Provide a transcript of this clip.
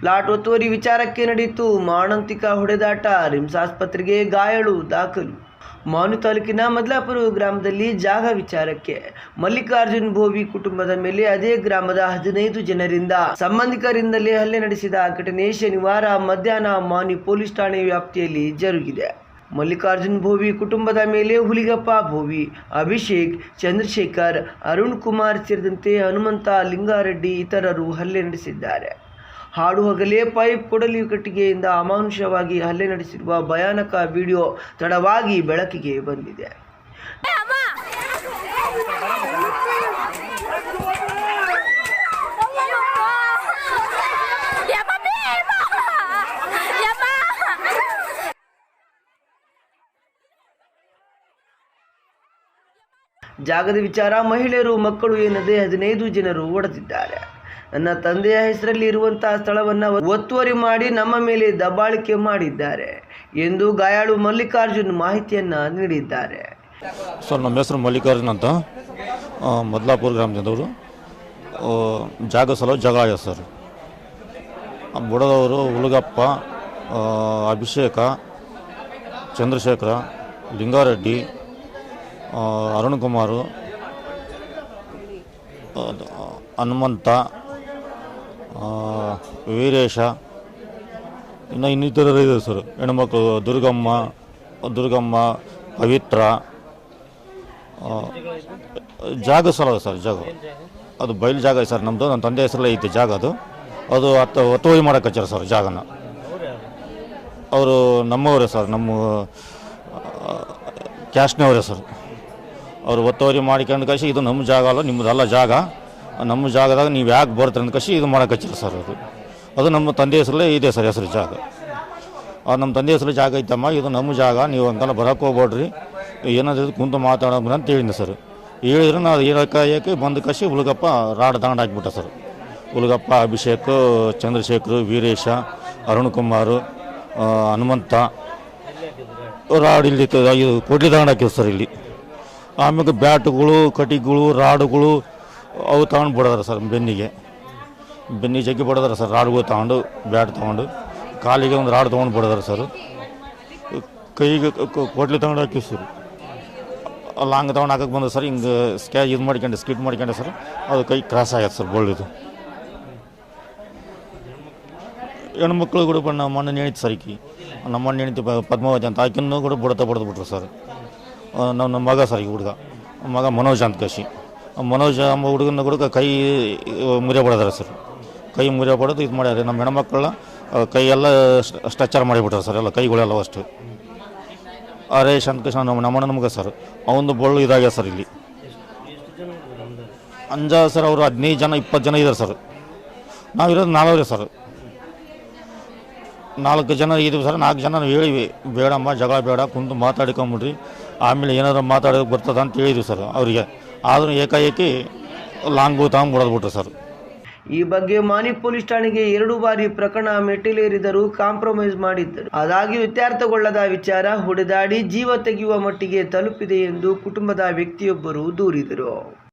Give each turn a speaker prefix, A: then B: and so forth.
A: Plot ಒತ್ತುವರಿ ವಿಚಾರಕ್ಕೆ ನಡೆಯಿತು. ಮಾಣಂತಿಕ ಹೊಡೆದಾಟ ರಿಮ್ಸ್ ಆಸ್ಪತ್ರೆಗೆ ಗಾಯಾಳು ದಾಖಲು. ಮಾನು ತಾಲೂಕಿನ ಮದ್ಲಾಪುರ ಗ್ರಾಮದಲ್ಲಿ ಜಾಗ ವಿಚಾರಕ್ಕೆ. ಮಲ್ಲಿಕಾರ್ಜುನ್ ಭೋವಿ ಕುಟುಂಬದ ಮೇಲೆ ಅದೇ ಗ್ರಾಮದ ಹದಿನೈದು ಜನರಿಂದ ಸಂಬಂಧಿಕರಿಂದಲೇ ಹಲ್ಲೆ ನಡೆಸಿದ ಘಟನೆ ಶನಿವಾರ ಮಧ್ಯಾಹ್ನ ಮಾನಿ ಪೊಲೀಸ್ ಠಾಣೆ ವ್ಯಾಪ್ತಿಯಲ್ಲಿ ಜರುಗಿದೆ. ಮಲ್ಲಿಕಾರ್ಜುನ್ ಭೋವಿ ಕುಟುಂಬದ ಮೇಲೆ ಹುಲಿಗಪ್ಪ ಭೋವಿ, ಅಭಿಷೇಕ್, ಚಂದ್ರಶೇಖರ್, ಅರುಣ್ ಕುಮಾರ್ ಸೇರಿದಂತೆ ಹನುಮಂತ, ಲಿಂಗಾರೆಡ್ಡಿ ಇತರರು ಹಲ್ಲೆ ನಡೆಸಿದ್ದಾರೆ. ಹಾಡು ಹಗಲೇ ಪೈಪ್ ಕೊಡಲಿ ಕಟ್ಟಿಗೆಯಿಂದ ಅಮಾನುಷವಾಗಿ ಹಲ್ಲೆ ನಡೆಸಿರುವ ಭಯಾನಕ ವಿಡಿಯೋ ತಡವಾಗಿ ಬೆಳಕಿಗೆ ಬಂದಿದೆ. ಜಾಗದ ವಿಚಾರ ಮಹಿಳೆಯರು ಮಕ್ಕಳು ಎನ್ನದೇ ಹದಿನೈದು ಜನರು ಒಡೆದಿದ್ದಾರೆ. ನನ್ನ ತಂದೆಯ ಹೆಸರಲ್ಲಿ ಇರುವಂತಹ ಸ್ಥಳವನ್ನು ಒತ್ತುವರಿ ಮಾಡಿ ನಮ್ಮ ಮೇಲೆ ದಬ್ಬಾಳಿಕೆ ಮಾಡಿದ್ದಾರೆ ಎಂದು ಗಾಯಾಳು ಮಲ್ಲಿಕಾರ್ಜುನ್ ಮಾಹಿತಿಯನ್ನ ನೀಡಿದ್ದಾರೆ.
B: ಸರ್ ನಮ್ಮ ಹೆಸರು ಮಲ್ಲಿಕಾರ್ಜುನ್ ಅಂತ. ಮೊದಲಾಪುರ ಆ, ಜಾಗ ಸಲ ಜಾಗ ಸರ್. ಬುಡದವರು ಹುಲಗಪ್ಪ ಅಭಿಷೇಕ ಚಂದ್ರಶೇಖರ ಲಿಂಗಾರೆಡ್ಡಿ ಅರುಣ್ ಕುಮಾರು ಹನುಮಂತ ವೀರೇಶ, ಇನ್ನು ಇನ್ನಿತರರು ಇದೆ ಸರ್. ಹೆಣ್ಮಕ್ಳು, ದುರ್ಗಮ್ಮ ದುರ್ಗಮ್ಮ, ಪವಿತ್ರ ಜಾಗ ಸಲ ಸರ್, ಜಾಗ. ಅದು ಬಯಲು ಜಾಗ ಸರ್ ನಮ್ಮದು ನನ್ನ ತಂದೆ ಹೆಸರಲ್ಲೇ ಐತೆ ಜಾಗ ಅದು. ಅದು ಹತ್ತು ಒತ್ತುವರಿ ಮಾಡೋಕೆ ಹಚ್ಚಾರ ಸರ್ ಜಾಗನ. ಅವರು ನಮ್ಮವರೇ ಸರ್, ನಮ್ಮ ಕ್ಯಾಸ್ಟ್ನವರೇ ಸರ್. ಅವರು ಒತ್ತುವರಿ ಮಾಡಿಕೊಂಡು ಕಳಿಸಿ, ಇದು ನಮ್ಮ ಜಾಗ ಅಲ್ಲ, ನಿಮ್ಮದಲ್ಲ ಜಾಗ. ನಮ್ಮ ಜಾಗದಾಗ ನೀವು ಯಾಕೆ ಬರ್ತೀರ ಅಂತ ಕಸಿ ಇದು ಮಾಡೋಕ್ಕಚ್ಚಿಲ್ಲ ಸರ್ ಅದು. ಅದು ನಮ್ಮ ತಂದೆ ಹೆಸರಲ್ಲೇ ಇದೆ ಸರ್ ಹೆಸರು ಜಾಗ. ಅದು ನಮ್ಮ ತಂದೆ ಹೆಸರು ಜಾಗ ಐತಮ್ಮ, ಇದು ನಮ್ಮ ಜಾಗ, ನೀವು ಅಂತೆಲ್ಲ ಬರೋಕ್ಕೆ ಹೋಗ್ಬೇಡ್ರಿ. ಏನಾದ್ರು ಕುಂತು ಮಾತಾಡೋಣ ಅಂತ ಹೇಳಿದ್ದೆ ಸರ್. ಹೇಳಿದ್ರೆ ನಾವು ಏಕೆ ಬಂದು ಕಸಿ ಹುಲಗಪ್ಪ ರಾಡ್ ದಾಂಡ ಹಾಕ್ಬಿಟ್ಟ ಸರ್. ಹುಲಗಪ್ಪ, ಅಭಿಷೇಕ್, ಚಂದ್ರಶೇಖರ್, ವೀರೇಶ ಅರುಣ್ ಕುಮಾರ್ ಹನುಮಂತ, ರಾಡ್ ಇಲ್ಲಿ ಇದು ಕೊಡ್ಲಿ ದಾಂಡ ಹಾಕಿದ್ರು ಸರ್ ಇಲ್ಲಿ. ಆಮೇಲೆ ಬ್ಯಾಟ್ಗಳು ಕಟಿಗಳು ರಾಡುಗಳು ಅವು ತಗೊಂಡು ಬಿಡೋದ್ರ ಸರ್, ಬೆನ್ನಿಗೆ. ಬೆನ್ನಿಗೆ ಜಗ್ಗಿ ಬಿಡೋದ್ರ ಸರ್, ರಾಡ್ಗಳು ತಗೊಂಡು, ಬ್ಯಾಟ್ ತಗೊಂಡು, ಕಾಲಿಗೆ ಒಂದು ರಾಡ್ ತೊಗೊಂಡು ಬಿಡೋದ್ರ ಸರ್. ಕೈಗೆ ಕೊಟ್ಲಿ ತಗೊಂಡು ಹಾಕಿ ಸರ್. ಲಾಂಗ್ ತಗೊಂಡು ಹಾಕಕ್ಕೆ ಬಂದ ಸರ್, ಹಿಂಗೆ ಸ್ಕ್ಯಾಚ್ ಇದು ಮಾಡ್ಕೊಂಡು, ಸ್ಕಿಟ್ ಮಾಡ್ಕೊಂಡೆ ಸರ್. ಅದು ಕೈ ಕ್ರಾಸ್ ಆಗತ್ತೆ ಸರ್ ಬೋಳಿದು ಹೆಣ್ಮಕ್ಳು ಕೂಡ ನಮ್ಮ ಮಣ್ಣು ನೆಣಿತು ಸರ್ ಈಕಿ. ನಮ್ಮ ಮಣ್ಣು ನೆಣಿತು ಪದ್ಮಾವತಿ ಅಂತ. ಆಕಿನ್ನೂ ಕೂಡ ಬುಡತ ಬಡ್ದು ಬಿಟ್ರು ಸರ್ ನಮ್ಮ ನಮ್ಮ ಮಗ ಸರ್ ಈ ಹುಡುಗ. ಮಗ ಮನೋಜ್ ಅಂತ ಆ ಮನೋಜ್ ಎಂಬ ಹುಡುಗನ ಕೂಡ ಕೈ ಮುರಿಯ ಬಡದಾರ ಸರ್. ಕೈ ಮುರಿಯ ಬಡದು ಇದು ಮಾಡ್ಯಾರ. ನಮ್ಮ ಹೆಣ್ಮಕ್ಳನ್ನ ಕೈ ಎಲ್ಲ ಸ್ಟ್ರಚರ್ ಮಾಡಿಬಿಟ್ರೆ ಸರ್. ಎಲ್ಲ ಕೈಗಳೆಲ್ಲ ಅಷ್ಟು. ಅರೆ ಅಂತ ಕೃಷ್ಣ ನಮ್ಮ ನಮ್ಮಣ್ಣ ಸರ್. ಅವನು ಬಳ್ಳು ಇದಾಗ್ಯ ಸರ್ ಇಲ್ಲಿ. ಅಂಜ ಸರ್ ಅವರು ಹದಿನೈದು ಜನ, ಇಪ್ಪತ್ತು ಜನ ಇದ್ದಾರೆ ಸರ್. ನಾವಿರೋದು ನಾಲ್ವರೇ ಸರ್. ನಾಲ್ಕು ಜನ ಇದ್ದೀವಿ ಸರ್. ನಾಲ್ಕು ಜನ ಹೇಳಿವಿ, ಬೇಡಮ್ಮ, ಜಗಳ ಬೇಡ, ಕುಂತು ಮಾತಾಡ್ಕೊಂಬಿಡ್ರಿ. ಆಮೇಲೆ ಏನಾದ್ರು ಮಾತಾಡೋಕೆ ಬರ್ತದ ಅಂತ ಹೇಳಿದ್ವಿ ಸರ್ ಅವರಿಗೆ. ಆದರೂ ಏಕಾಏಕಿ ಲಾಂಗು ತಗೊಂಡ್ಬಿಡೋದ್ಬಿಟ್ರು ಸರ್.
A: ಈ ಬಗ್ಗೆ ಮಾನಿ ಪೊಲೀಸ್ ಠಾಣೆಗೆ ಎರಡು ಬಾರಿ ಪ್ರಕರಣ ಮೆಟ್ಟಿಲೇರಿದರೂ ಕಾಂಪ್ರಮೈಸ್ ಮಾಡಿದ್ದರು. ಆದಾಗ್ಯೂ ಇತ್ಯರ್ಥಗೊಳ್ಳದ ವಿಚಾರ ಹೊಡೆದಾಡಿ ಜೀವ ತೆಗೆಯುವ ಮಟ್ಟಿಗೆ ತಲುಪಿದೆ ಎಂದು ಕುಟುಂಬದ ವ್ಯಕ್ತಿಯೊಬ್ಬರು ದೂರಿದರು.